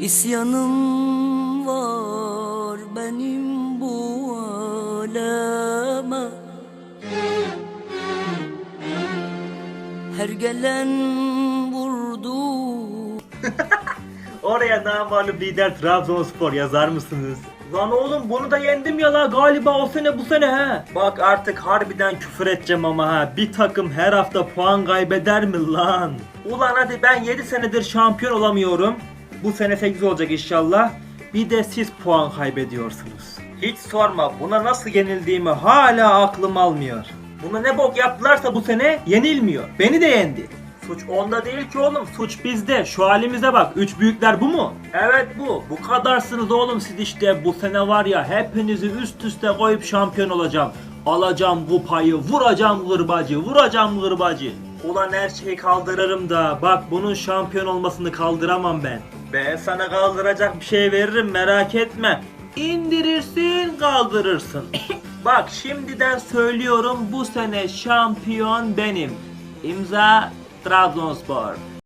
İsyanım var benim bu aleme Her gelen vurdu Oraya namalum lider Trabzonspor yazar mısınız? Lan oğlum bunu da yendim ya la galiba o sene bu sene ha. Bak artık harbiden küfür edeceğim ama ha. Bir takım her hafta puan kaybeder mi lan? Ulan hadi ben 7 senedir şampiyon olamıyorum. Bu sene 8 olacak inşallah. Bir de siz puan kaybediyorsunuz. Hiç sorma buna nasıl yenildiğimi hala aklım almıyor. Buna ne bok yaptılarsa bu sene yenilmiyor. Beni de yendi. Suç onda değil ki oğlum. Suç bizde. Şu halimize bak. Üç büyükler bu mu? Evet bu. Bu kadarsınız oğlum siz işte. Bu sene var ya hepinizi üst üste koyup şampiyon olacağım. Alacağım kupayı, vuracağım gırbacı, vuracağım gırbacı. Ulan her şeyi kaldırırım da bak bunun şampiyon olmasını kaldıramam ben. Ben sana kaldıracak bir şey veririm merak etme. İndirirsin kaldırırsın. bak şimdiden söylüyorum bu sene şampiyon benim. İmza Trabzonspor.